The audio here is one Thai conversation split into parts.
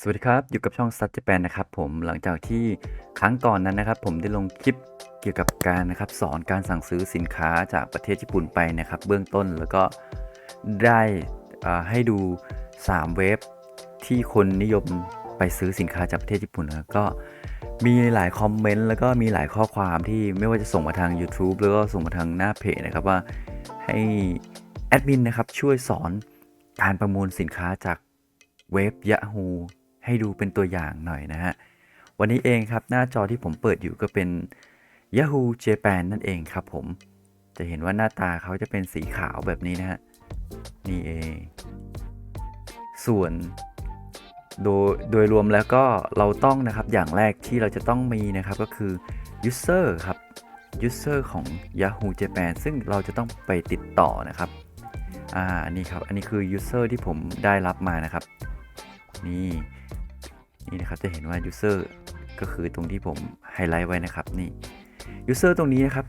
สวัสดีครับ อยู่กับช่องซั j เจแปนนะครับผมหลังจากที่ครั้งก่อนนั้นนะครับ ผมได้ลงคลิปเกี่ยวกับการนะครับ สอนการสั่งซื้อสินค้าจากประเทศญี่ปุ่นไปนะครับ เบื้องต้นแล้วก็ได้ให้ดู 3 เว็บที่คนนิยมไปซื้อสินค้าจากประเทศญี่ปุ่นนะครับก็มีหลายคอมเมนต์แล้วก็มีหลายข้อความที่ไม่ว่าจะส่งมาทาง YouTube แล้วก็ส่งมาทางหน้าเพจนะครับว่าให้แอดมินนะครับช่วยสอนการประมูลสินค้าจากเว็บ Yahoo ให้ดูเป็นตัวอย่างหน่อยนะฮะ วันนี้เองครับหน้าจอที่ผมเปิดอยู่ก็เป็น Yahoo Japan นั่นเองครับผม จะเห็นว่าหน้าตาเขาจะเป็นสีขาวแบบนี้นะฮะ นี่เอง ส่วนโดยโดยรวมแล้วก็เราต้องนะครับอย่างแรกที่เราจะต้องมีนะครับก็คือ user ครับ user ของ Yahoo Japan ซึ่งเราจะต้องไปติดต่อนะครับ อ่านนี้ครับ อันนี้คือ user ที่ผมได้รับมานะครับ นี่ นี่นะครับจะเห็นว่า user ก็คือตรงที่ผมไฮไลท์ไว้นะครับนี่ user ตรงนี้นะครับ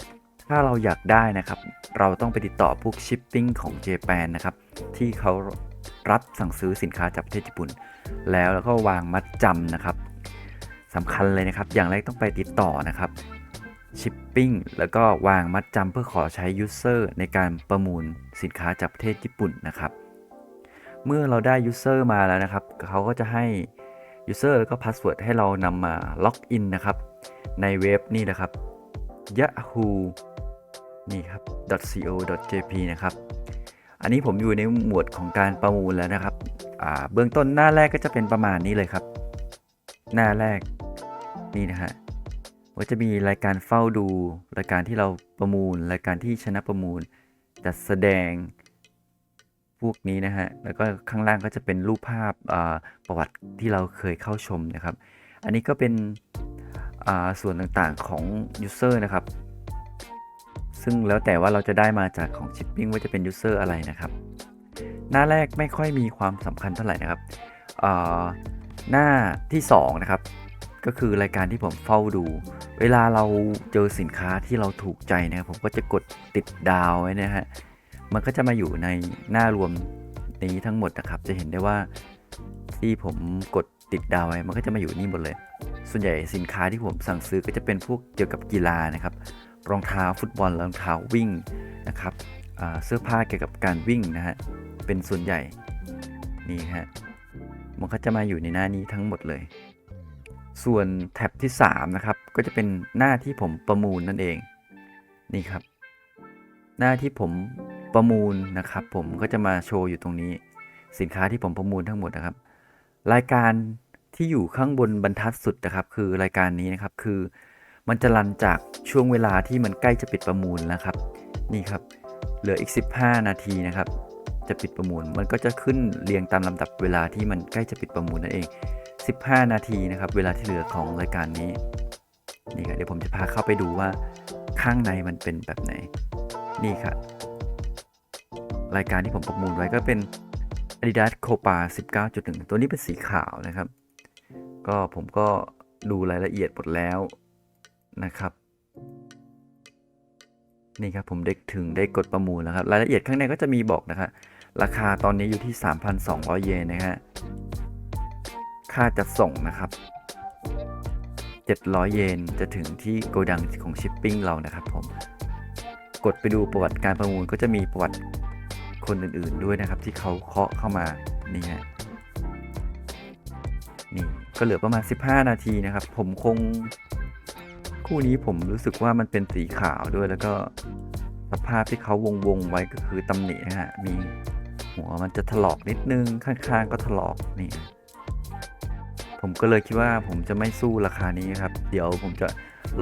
ถ้าเราอยากได้นะครับ เราต้องไปติดต่อพวก shipping ของ Japan นะครับ ที่เขารับสั่งซื้อสินค้าจากประเทศญี่ปุ่น แล้วแล้วก็วางมัดจำนะครับสำคัญเลยนะครับ อย่างแรกต้องไปติดต่อนะครับ shipping แล้วก็วางมัดจำเพื่อขอใช้ user ในการประมูลสินค้าจากประเทศญี่ปุ่นนะครับ เมื่อเราได้ user มาแล้วนะครับ เขาก็จะให้ user แล้วก็ password ให้เรานำมาล็อกอินนะครับ ในเว็บนี่นะครับ yahoo นี่ครับ .co.jp นะครับ อันนี้ผมอยู่ในหมวดของการประมูลแล้วนะครับ เบื้องต้นหน้าแรกก็จะเป็นประมาณนี้เลยครับ หน้าแรกนี่นะฮะก็จะมีรายการเฝ้าดู รายการที่เราประมูล รายการที่ชนะประมูล จัดแสดง พวกนี้นะฮะ แล้วก็ข้างล่างก็จะเป็นรูปภาพประวัติที่เราเคยเข้าชมนะครับ อันนี้ก็เป็นส่วนต่างๆของ User นะครับ ซึ่งแล้วแต่ว่าเราจะได้มาจากของ Shipping ว่าจะเป็น User อะไรนะครับ หน้าแรกไม่ค่อยมีความสำคัญเท่าไหร่นะครับ หน้าที่ 2 นะครับ ก็คือรายการที่ผมเฝ้าดู เวลาเราเจอสินค้าที่เราถูกใจนะครับ ผมก็จะกดติดดาวไว้นะฮะ มันก็จะมาอยู่ในหน้ารวมนี้ทั้งหมดนะครับ จะเห็นได้ว่าที่ผมกดติดดาวไว้มันก็จะมาอยู่นี่หมดเลย ส่วนใหญ่สินค้าที่ผมสั่งซื้อก็จะเป็นพวกเกี่ยวกับกีฬานะครับ รองเท้าฟุตบอลรองเท้าวิ่งนะครับเสื้อผ้าเกี่ยวกับการวิ่งนะฮะ เป็นส่วนใหญ่นี่ฮะ มันก็จะมาอยู่ในหน้านี้ทั้งหมดเลย ส่วนแท็บที่ 3 นะครับ ก็จะเป็นหน้าที่ผมประมูลนั่นเอง นี่ครับ หน้าที่ผม ประมูลนะครับ ผมก็จะมาโชว์อยู่ตรงนี้ สินค้าที่ผมประมูลทั้งหมดนะครับ รายการที่อยู่ข้างบนบรรทัดสุดนะครับ คือรายการนี้นะครับคือ มันจะรันจากช่วงเวลาที่มันใกล้จะปิดประมูลแล้วครับ นี่ครับ เหลืออีก 15 นาทีนะครับ จะปิดประมูล มันก็จะขึ้นเรียงตามลำดับเวลาที่มันใกล้จะปิดประมูลนั่นเอง 15 นาทีนะครับ เวลาที่เหลือของรายการนี้นี่ครับเดี๋ยวผมจะพาเข้าไปดูว่าข้างในมันเป็นแบบไหน นี่ครับ รายการที่ผมประมูลไว้ก็เป็น Adidas Copa 19.1 ตัวนี้เป็นสีขาวนะครับ ก็ผมก็ดูรายละเอียดหมดแล้วนะครับ นี่ครับผมได้ถึงได้กดประมูลแล้วครับ รายละเอียดข้างในก็จะมีบอกนะครับราคาตอนนี้อยู่ที่ 3,200 เยนนะฮะค่าจัดส่งนะครับ 700 เยนจะถึงที่โกดังของชิปปิ้งเรานะครับผม กดไปดูประวัติการประมูลก็จะมีประวัติ คนอื่นๆด้วยนะครับ ที่เขาเคาะเข้ามานี่ฮะนี่ก็เหลือประมาณ 15 นาทีนะครับ ผมคงคู่นี้ผมรู้สึกว่ามันเป็นสีขาวด้วยแล้วก็สภาพที่เขาวงวงไว้ก็คือตำหนินะฮะมีหัวมันจะถลอกนิดนึงข้างๆก็ถลอกนี่ผมก็เลยคิดว่าผมจะไม่สู้ราคานี้ครับ เดี๋ยวผมจะ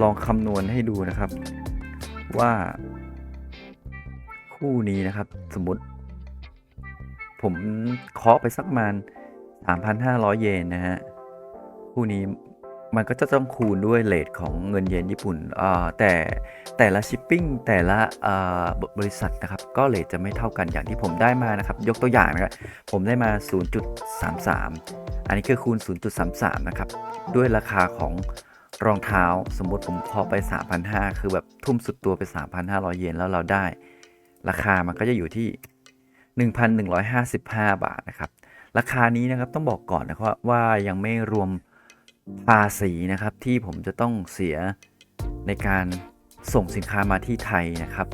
ลองคำนวณให้ดูนะครับ ว่า คู่นี้นะครับ สมมติ ผมเคาะไปสักประมาณ3,500 เยนนะฮะคู่นี้มันก็จะต้องคูณด้วยเลทของเงินเยนญี่ปุ่นอ่าแต่แต่ละชิปปิ้งแต่ละอ่าบบริษัทนะครับ ก็เลทจะไม่เท่ากันอย่างที่ผมได้มานะครับ ยกตัวอย่างนะครับ ผมได้มา 0.33 อันนี้คือคูณ 0.33 นะครับ ด้วยราคาของรองเท้าสมมติผมเคาะไป 3,500 คือแบบทุ่มสุดตัวไป 3,500 เยนแล้วเราได้ ราคามันก็จะอยู่ที่ 1,155 บาทนะครับ ราคานี้นะครับต้องบอกก่อนนะครับว่ายังไม่รวมภาษีนะครับที่ผมจะต้องเสียในการส่งสินค้ามาที่ไทยนะครับ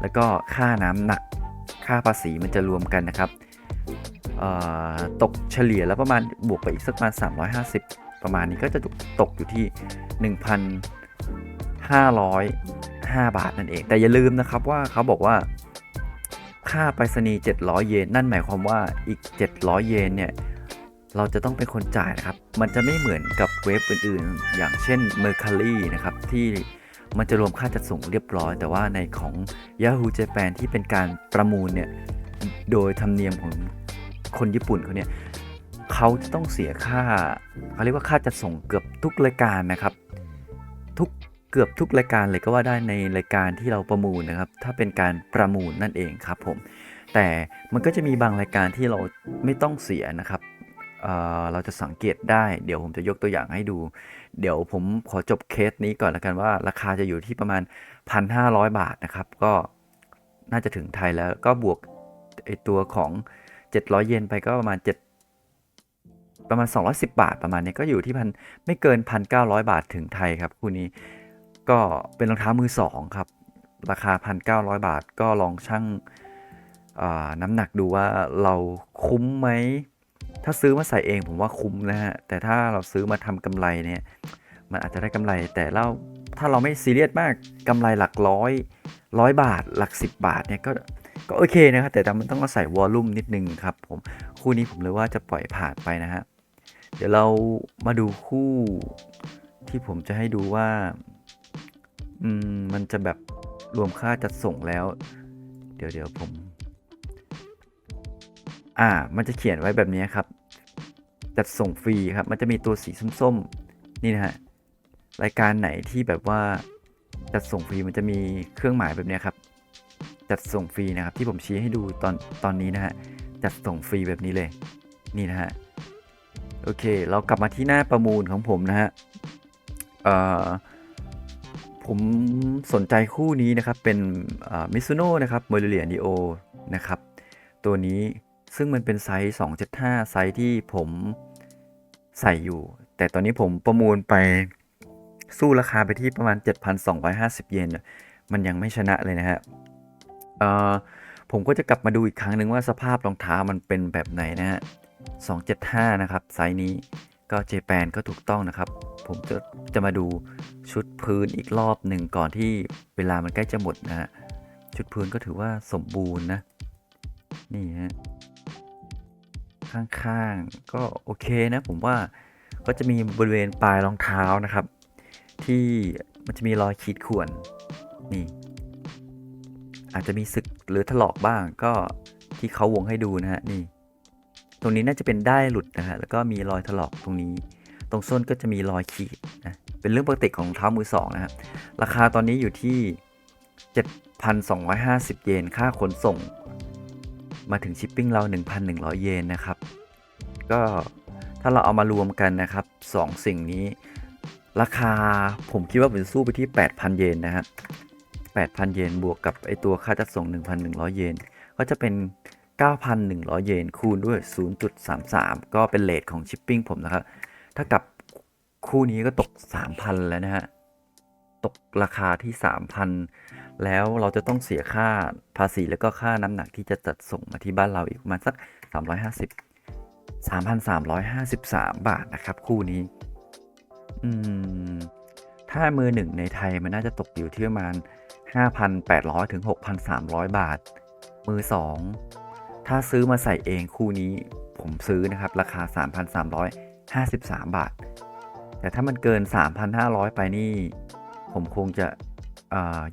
แล้วก็ค่าน้ำหนักค่าภาษีมันจะรวมกันนะครับตกเฉลี่ยแล้วประมาณบวกไปอีกสักประมาณ 350 ประมาณนี้ก็จะตกอยู่ที่ 1,505 บาทนั่นเอง แต่อย่าลืมนะครับว่าเขาบอกว่า ค่าไปรษณีย์700 เยน นั่นหมายความว่าอีก 700 เยนเนี่ย เราจะต้องเป็นคนจ่ายนะครับ มันจะไม่เหมือนกับเว็บอื่นๆ อย่างเช่น Mercari นะครับ ที่มันจะรวมค่าจัดส่งเรียบร้อย แต่ว่าในของ Yahoo Japan ที่เป็นการประมูลเนี่ย โดยธรรมเนียมของคนญี่ปุ่นเขาเนี่ยเขาจะต้องเสียค่าเขาเรียกว่าค่าจัดส่งเกือบทุกรายการนะครับ ทุก เกือบทุกรายการเลยก็ว่าได้ในรายการที่เราประมูลนะครับ ถ้าเป็นการประมูลนั่นเองครับผม แต่มันก็จะมีบางรายการที่เราไม่ต้องเสียนะครับเเราจะสังเกตได้เดี๋ยวผมจะยกตัวอย่างให้ดู เดี๋ยวผมขอจบเคสนี้ก่อนแล้วกันว่า ราคาจะอยู่ที่ประมาณ 1,500 บาทนะครับ ก็น่าจะถึงไทยแล้วก็บวกไอตัวของ 700 เยนไปก็ประมาณ 7ประมาณ 210 บาทประมาณนี้ก็อยู่ที่พันไม่เกิน 1,900 บาทถึงไทยครับคู่นี้ ก็เป็นรองเท้ามือสองครับ ราคา 1,900 บาทก็ลองชั่งน้ำหนักดูว่าเราคุ้มไหม ถ้าซื้อมาใส่เองผมว่าคุ้มนะฮะ แต่ถ้าเราซื้อมาทำกำไรเนี่ย มันอาจจะได้กำไร แต่เราถ้าเราไม่ซีเรียสมากกำไรหลักร้อยร้อยบาท หลัก 10 บาทเนี่ยก็ก็โอเคนะครับ แต่มันต้องอาศัยวอลลุ่มนิดนึงครับผม คู่นี้ผมเลยว่าจะปล่อยผ่านไปนะฮะ เดี๋ยวเรามาดูคู่ที่ผมจะให้ดูว่า อืม มันจะแบบรวมค่าจัดส่งแล้ว เดี๋ยวเดี๋ยวผม อ่า มันจะเขียนไว้แบบนี้ครับ จัดส่งฟรีครับ มันจะมีตัวสีส้มๆ นี่นะฮะ รายการไหนที่แบบว่าจัดส่งฟรีมันจะมีเครื่องหมายแบบนี้ครับ จัดส่งฟรีนะครับ ที่ผมชี้ให้ดูตอนตอนนี้นะฮะ จัดส่งฟรีแบบนี้เลย นี่นะฮะ โอเค เรากลับมาที่หน้าประมูลของผมนะฮะ เอ่อ ผมสนใจคู่นี้นะครับ เป็นมิซูโน่นะครับโมเดเลียนิโอนะครับ ตัวนี้ซึ่งมันเป็นไซส์ 275 ไซส์ที่ผมใส่อยู่ แต่ตอนนี้ผมประมูลไปสู้ราคาไปที่ประมาณ 7,250 เยนน่ะมันยังไม่ชนะเลยนะฮะผมก็จะกลับมาดูอีกครั้งหนึ่งว่าสภาพรองเท้ามันเป็นแบบไหนนะฮะ 275 นะครับ ไซส์นี้ ก็เจแปนก็ถูกต้องนะครับ ผมจะจะมาดูชุดพื้นอีกรอบหนึ่งก่อนที่เวลามันใกล้จะหมดนะฮะชุดพื้นก็ถือว่าสมบูรณ์นะ นี่ฮะข้างๆก็โอเคนะผมว่าก็จะมีบริเวณปลายรองเท้านะครับ ที่มันจะมีรอยขีดข่วนนี่ อาจจะมีสึกหรือถลอกบ้างก็ที่เขาวงให้ดูนะฮะนี่ ตรงนี้น่าจะเป็นได้หลุดนะฮะแล้วก็มีรอยถลอกตรงนี้ ตรงส้นก็จะมีรอยขีดนะเป็นเรื่องปกติของเท้ามือสองนะฮะราคาตอนนี้อยู่ที่ 7,250 เยนค่าขนส่ง มาถึงชิปปิ้งเรา 1,100 เยนนะครับ ก็ถ้าเราเอามารวมกันนะครับ2สิ่งนี้ราคาผมคิดว่าผมจะสู้ไปที่ 8,000 เยนนะฮะ8,000 เยนบวกกับไอตัวค่าจัดส่ง 1,100 เยน ก็จะเป็น 9,100 เยนคูณด้วย 0.33 ก็เป็นเลทของชิปปิ้งผมนะครับถ้ากับคู่นี้ก็ตก 3,000 แล้วนะฮะ ตกราคาที่ 3,000 แล้วเราจะต้องเสียค่าภาษีแล้วก็ค่าน้ำหนักที่จะจัดส่งมาที่บ้านเราอีกประมาณสัก 350 3,353 บาทนะครับ คู่นี้ อืม ถ้ามือหนึ่งในไทยมันน่าจะตกอยู่ที่ประมาณ 5,800 ถึง 6,300 บาท มือสอง ถ้าซื้อมาใส่เองคู่นี้ผมซื้อนะครับ ราคา 3,353 บาท แต่ถ้ามันเกิน 3,500 ไปนี่ ผมคงจะ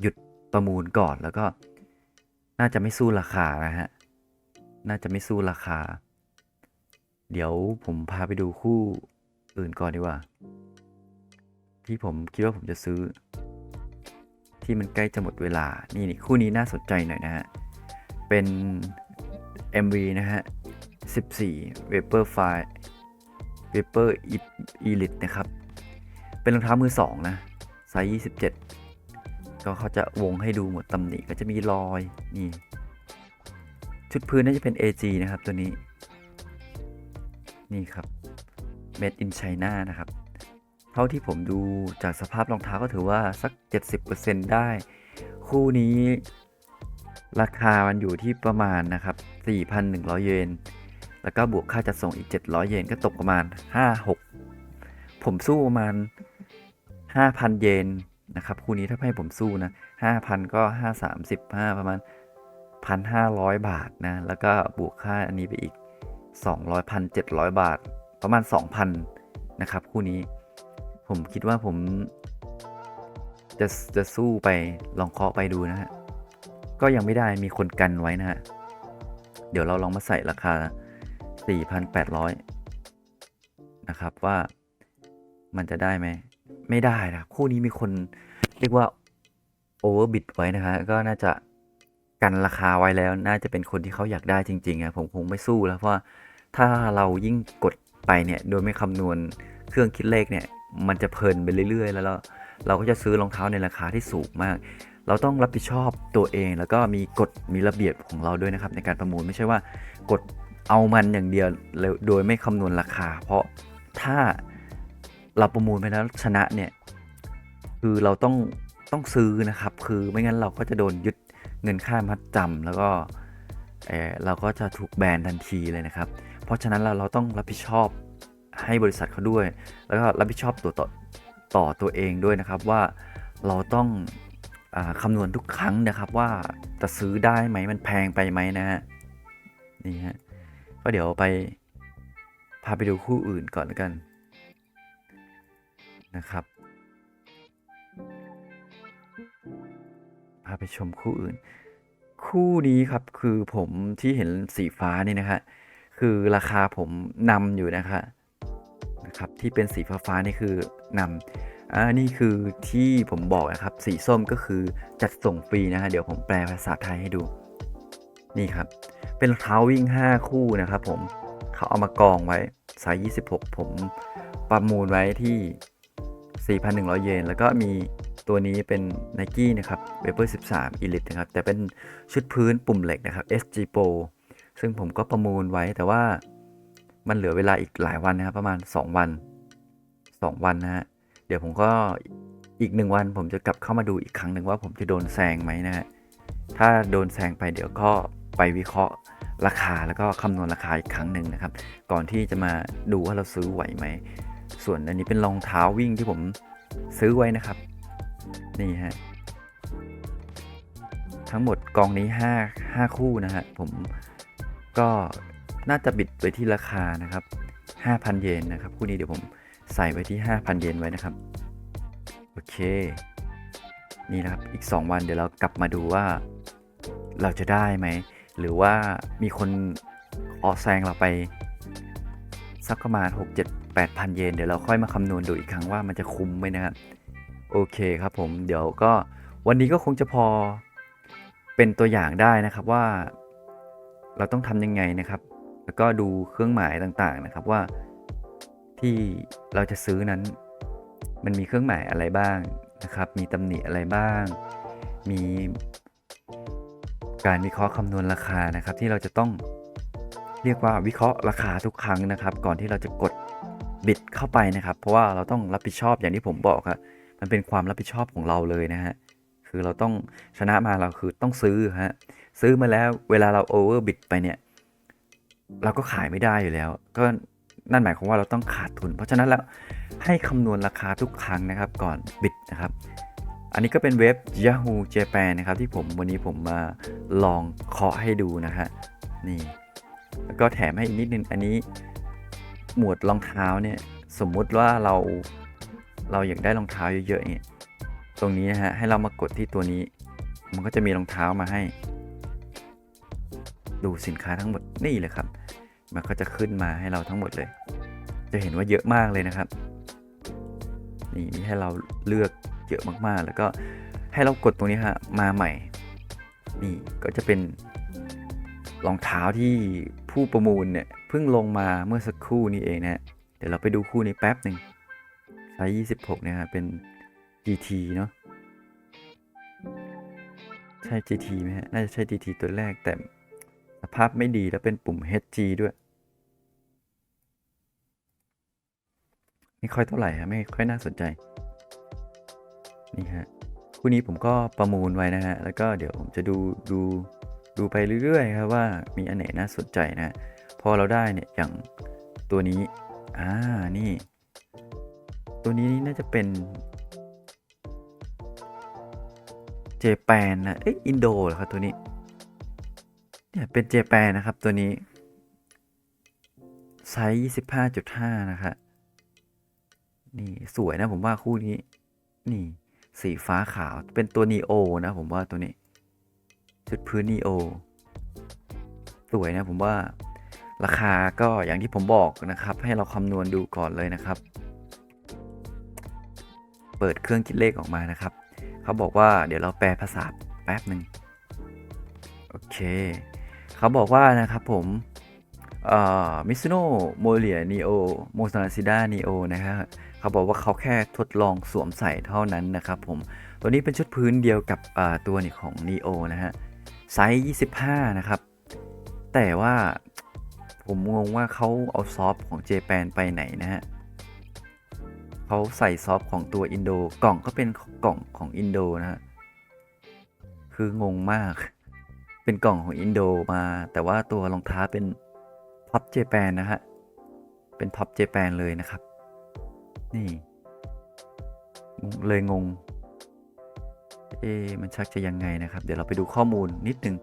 หยุดประมูลก่อนแล้วก็น่าจะไม่สู้ราคานะฮะ น่าจะไม่สู้ราคา เดี๋ยวผมพาไปดูคู่อื่นก่อนดีกว่า ที่ผมคิดว่าผมจะซื้อ ที่มันใกล้จะหมดเวลา นี่นี่คู่นี้น่าสนใจหน่อยนะฮะ เป็น MV นะฮะ 14 Vapor File Vapor Elite นะครับ เป็นรองเท้ามือสองนะไซส์27 ก็เขาจะวงให้ดูหมดตำหนิก็จะมีรอย นี่ ชุดพื้นน่าจะเป็น AG นะครับตัวนี้ นี่ครับ Made in China นะครับ เท่าที่ผมดูจากสภาพรองเท้าก็ถือว่าสัก 70%ได้ คู่นี้ ราคามันอยู่ที่ประมาณนะครับ 4,100 เยน แล้วก็บวกค่าจัดส่งอีก 700 เยนก็ตกประมาณ 5-6 ผมสู้ประมาณ 5,000 เยนนะครับคู่นี้ถ้าให้ผมสู้นะ 5,000 ก็ 5 3 5 ประมาณ 1,500 บาทนะ แล้วก็บวกค่าอันนี้ไปอีก 200 1,700 บาท ประมาณ 2,000 นะครับคู่นี้ ผมคิดว่าผมจะจะสู้ไปลองเคาะไปดูนะฮะ ก็ยังไม่ได้มีคนกันไว้นะฮะ เดี๋ยวเราลองมาใส่ราคา 4,800 นะครับว่ามันจะได้ไหม ไม่ได้นะ คู่นี้มีคนเรียกว่าโอเวอร์บิดไว้นะฮะ ก็น่าจะกันราคาไว้แล้ว น่าจะเป็นคนที่เขาอยากได้จริงๆอะผมคงไม่สู้แล้วเพราะถ้าเรายิ่งกดไปเนี่ยโดยไม่คำนวณเครื่องคิดเลขเนี่ย มันจะเพลินไปเรื่อยๆ แล้วเราเราก็จะซื้อรองเท้าในราคาที่สูงมาก เราต้องรับผิดชอบตัวเอง แล้วก็มีกฎมีระเบียบของเราด้วยนะครับ ในการประมูลไม่ใช่ว่ากดเอามันอย่างเดียวโดยไม่คำนวณราคา เพราะถ้าเราประมูลไปแล้วชนะเนี่ยคือเราต้องต้องซื้อนะครับ คือไม่งั้นเราก็จะโดนยึดเงินค่ามัดจำแล้วก็เออเราก็จะถูกแบนทันทีเลยนะครับ เพราะฉะนั้นเราเราต้องรับผิดชอบให้บริษัทเขาด้วย แล้วก็รับผิดชอบตัวต่อต่อตัวเองด้วยนะครับว่าเราต้อง คำนวณทุกครั้งนะครับว่าจะซื้อได้ไหมมันแพงไปไหมนะฮะนี่ฮะก็เดี๋ยวไปพาไปดูคู่อื่นก่อนแล้วกันนะครับ พาไปชมคู่อื่น คู่นี้ครับคือผมที่เห็นสีฟ้านี่นะฮะคือราคาผมนำอยู่นะคะนะครับที่เป็นสีฟ้าฟ้านี่คือนำ อ่านี่คือที่ผมบอกนะครับ สีส้มก็คือจัดส่งฟรีนะฮะเดี๋ยวผมแปลภาษาไทยให้ดู นี่ครับ เป็นรองเท้าวิ่ง 5 คู่นะครับผมเขาเอามากองไว้ไซส์26 ผมประมูลไว้ที่ 4,100 เยน แล้วก็มีตัวนี้เป็น n i กี้นะครับ v a p o r 13 Elite นะครับ แต่เป็นชุดพื้นปุ่มเหล็กนะครับ SG Pro ซึ่งผมก็ประมูลไว้แต่ว่ามันเหลือเวลาอีกหลายวันนะครับ ประมาณ 2 วัน 2 วันนะฮะ เดี๋ยวผมก็อีกหนึ่งวันผมจะกลับเข้ามาดูอีกครั้งหนึ่งว่าผมจะโดนแซงไหมนะฮะถ้าโดนแซงไปเดี๋ยวก็ไปวิเคราะห์ราคาแล้วก็คำนวณราคาอีกครั้งหนึ่งนะครับ ก่อนที่จะมาดูว่าเราซื้อไหวไหม ส่วนอันนี้เป็นรองเท้าวิ่งที่ผมซื้อไว้นะครับ นี่ฮะทั้งหมดกองนี้ 5 5 คู่นะฮะผมก็น่าจะบิดไปที่ราคานะครับ 5,000 เยนนะครับ คู่นี้เดี๋ยวผม ใส่ไว้ที่ 5,000 เยนไว้นะครับ โอเค นี่นะครับ อีก 2 วันเดี๋ยวเรากลับมาดูว่าเราจะได้ไหม หรือว่ามีคนออแซงเราไป สักประมาณ 6 7 8พันเยน เดี๋ยวเราค่อยมาคำนวณดูอีกครั้งว่ามันจะคุ้มไหมนะครับ โอเคครับผม เดี๋ยวก็วันนี้ก็คงจะพอเป็นตัวอย่างได้นะครับว่าเราต้องทำยังไงนะครับ แล้วก็ดูเครื่องหมายต่างๆนะครับว่า ที่เราจะซื้อนั้น มันมีเครื่องหมายอะไรบ้างนะครับ มีตำหนิอะไรบ้าง มีการวิเคราะห์คำนวณราคานะครับ ที่เราจะต้องเรียกว่าวิเคราะห์ราคาทุกครั้งนะครับ ก่อนที่เราจะกดบิดเข้าไปนะครับ เพราะว่าเราต้องรับผิดชอบอย่างที่ผมบอกครับมันเป็นความรับผิดชอบของเราเลยนะฮะคือเราต้องชนะมาเราคือต้องซื้อฮะซื้อมาแล้วเวลาเราโอเวอร์บิดไปเนี่ย เราก็ขายไม่ได้อยู่แล้ว ก็ นั่นหมายความว่าเราต้องขาดทุน เพราะฉะนั้นแล้วให้คำนวณราคาทุกครั้งนะครับก่อนบิดนะครับ อันนี้ก็เป็นเว็บ Yahoo Japan นะครับ ที่ผมวันนี้ผมมาลองเคาะให้ดูนะฮะนี่แล้วก็แถมให้อีกนิดนึงอันนี้หมวดรองเท้าเนี่ยสมมุติว่าเราเราอยากได้รองเท้าเยอะๆเนี่ยตรงนี้นะฮะให้เรามากดที่ตัวนี้ มันก็จะมีรองเท้ามาให้ ดูสินค้าทั้งหมดนี่เลยครับ มันก็จะขึ้นมาให้เราทั้งหมดเลย จะเห็นว่าเยอะมากเลยนะครับ นี่มีให้เราเลือกเยอะมากๆ แล้วก็ให้เรากดตรงนี้ฮะมาใหม่ นี่ก็จะเป็นรองเท้าที่ผู้ประมูลเนี่ยเพิ่งลงมาเมื่อสักครู่นี้เองนะฮะเดี๋ยวเราไปดูคู่นี้แป๊บหนึ่งไซส์26 เนี่ยฮะเป็น GT เนาะใช่ GT ไหมฮะ น่าจะใช่ GT ตัวแรกแต่ สภาพไม่ดีแล้วเป็นปุ่ม HG ด้วย ไม่ค่อยเท่าไหร่ฮะไม่ค่อยน่าสนใจ นี่ฮะคู่นี้ผมก็ประมูลไว้นะฮะ แล้วก็เดี๋ยวผมจะดูดูดูไปเรื่อยๆครับว่ามีอันไหนน่าสนใจนะ พอเราได้เนี่ยอย่างตัวนี้ อ่า นี่ ตัวนี้น่าจะเป็นเจแปนนะ เอ๊ะอินโดเหรอครับตัวนี้ เนี่ยเป็นเจแปนนะครับตัวนี้ ไซส์25.5นะครับนี่สวยนะผมว่าคู่นี้ นี่ สีฟ้าขาวเป็นตัวนีโอนะผมว่าตัวนี้ ชุดพื้นนีโอสวยนะผมว่าราคาก็อย่างที่ผมบอกนะครับ ให้เราคำนวณดูก่อนเลยนะครับ เปิดเครื่องคิดเลขออกมานะครับ เขาบอกว่าเดี๋ยวเราแปลภาษาแป๊บหนึ่งโอเค เขาบอกว่านะครับผมมิซุโนโมเลียนีโอโมซาซิดานีโอนะครับเขาบอกว่าเขาแค่ทดลองสวมใส่เท่านั้นนะครับผม ตัวนี้เป็นชุดพื้นเดียวกับตัวนี้ของ Neo นะฮะไซส์25 นะครับ แต่ว่าผมงงว่าเขาเอาซอฟของเจแปนไปไหนนะฮะเขาใส่ซอฟของตัวอินโดกล่องก็เป็นกล่องของอินโดนะฮะคืองงมาก เป็นกล่องของอินโดมา แต่ว่าตัวรองเท้าเป็นพับเจแปนนะฮะ เป็นพับเจแปนเลยนะครับ นี่ เลยงง เอ๊มันชักจะยังไงนะครับ เดี๋ยวเราไปดูข้อมูลนิดนึง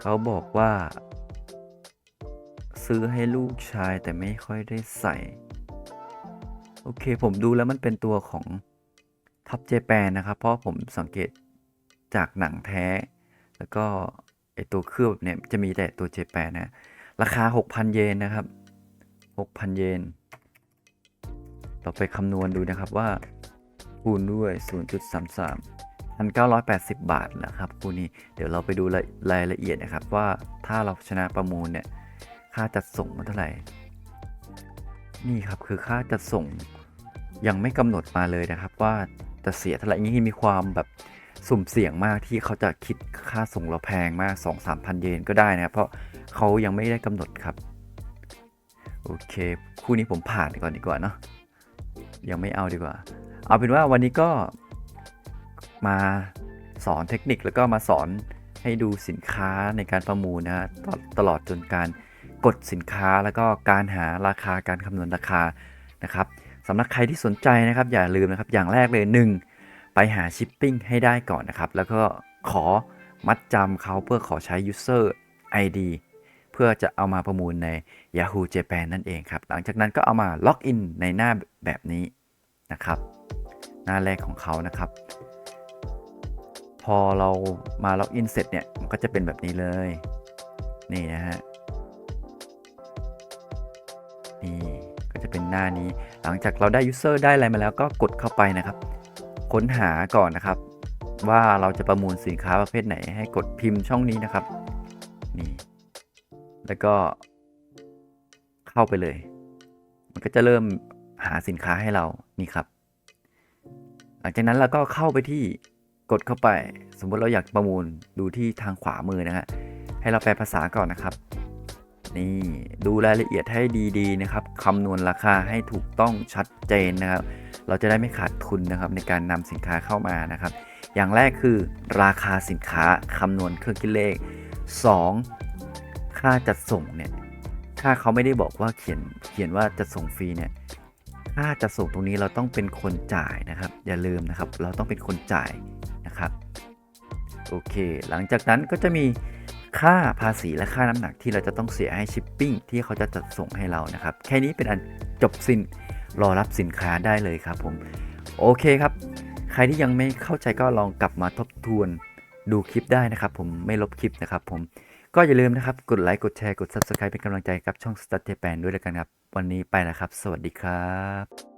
เขาบอกว่า ซื้อให้ลูกชายแต่ไม่ค่อยได้ใส่ โอเคผมดูแล้วมันเป็นตัวของท็อปเจแปนนะครับ เพราะผมสังเกตจากหนังแท้ แล้วก็ไอตัวเครือบเนี่ยจะมีแต่ตัวเจแปนนะ ราคา 6,000 เยนนะครับ 6,000 เยนเราไปคำนวณดูนะครับว่า คูณด้วย 0.33 1,980 บาทนะครับคู่นี้เดี๋ยวเราไปดูรายละเอียดนะครับ ว่าถ้าเราชนะประมูลเนี่ยค่าจัดส่งมันเท่าไหร่ นี่ครับคือค่าจัดส่งยังไม่กำหนดมาเลยนะครับ ว่าจะเสียเท่าไหร่นี่มีความแบบ สุ่มเสี่ยงมากที่เขาจะคิดค่าส่งเราแพงมาก 2-3พันเยนก็ได้นะครับ เพราะเขายังไม่ได้กำหนดครับโอเค คู่นี้ผมผ่านก่อนดีกว่าเนาะยังไม่เอาดีกว่า เอาเป็นว่าวันนี้ก็มาสอนเทคนิคแล้วก็มาสอนให้ดูสินค้าในการประมูลนะฮะตตลอดจนการกดสินค้าแล้วก็การหาราคาการคำนวณราคานะครับสำหรับใครที่สนใจนะครับ อย่าลืมนะครับอย่างแรกเลย 1. ไปหาชิปปิ้งให้ได้ก่อนนะครับ แล้วก็ขอมัดจำเขาเพื่อขอใช้ user ID เพื่อจะเอามาประมูลใน Yahoo Japan นั่นเองครับ หลังจากนั้นก็เอามาล็อกอินในหน้าแบบนี้นะครับ หน้าแรกของเขานะครับ พอเรามาล็อกอินเสร็จเนี่ย มันก็จะเป็นแบบนี้เลย นี่นะฮะ นี่ก็จะเป็นหน้านี้ หลังจากเราได้ user ได้อะไรมาแล้วก็กดเข้าไปนะครับ ค้นหาก่อนนะครับ ว่าเราจะประมูลสินค้าประเภทไหน ให้กดพิมพ์ช่องนี้นะครับนี่แล้วก็เข้าไปเลย มันก็จะเริ่มหาสินค้าให้เรานี่ครับ หลังจากนั้นเราก็เข้าไปที่กดเข้าไป สมมติเราอยากประมูลดูที่ทางขวามือนะฮะให้เราแปลภาษาก่อนนะครับนี่ดูรายละเอียดให้ดีๆนะครับคำนวณราคาให้ถูกต้องชัดเจนนะครับ เราจะได้ไม่ขาดทุนนะครับในการนำสินค้าเข้ามานะครับ อย่างแรกคือราคาสินค้าคำนวณเครื่องคิดเลข 2. ค่าจัดส่งเนี่ยถ้าเขาไม่ได้บอกว่าเขียนเขียนว่าจะส่งฟรีเนี่ยค่าจัดส่งตรงนี้เราต้องเป็นคนจ่ายนะครับ อย่าลืมนะครับ เราต้องเป็นคนจ่ายนะครับโอเค หลังจากนั้นก็จะมีค่าภาษีและค่าน้ำหนักที่เราจะต้องเสียให้ชิปปิ้งที่เขาจะจัดส่งให้เรานะครับ แค่นี้เป็นอันจบสิ้น รอรับสินค้าได้เลยครับผม โอเคครับ ใครที่ยังไม่เข้าใจก็ลองกลับมาทบทวนดูคลิปได้นะครับ ผมไม่ลบคลิปนะครับผมก็อย่าลืมนะครับ กดไลค์กดแชร์กด Subscribe เป็นกำลังใจกับช่อง Start Japan ด้วยแล้วกันครับ วันนี้ไปแล้วครับ สวัสดีครับ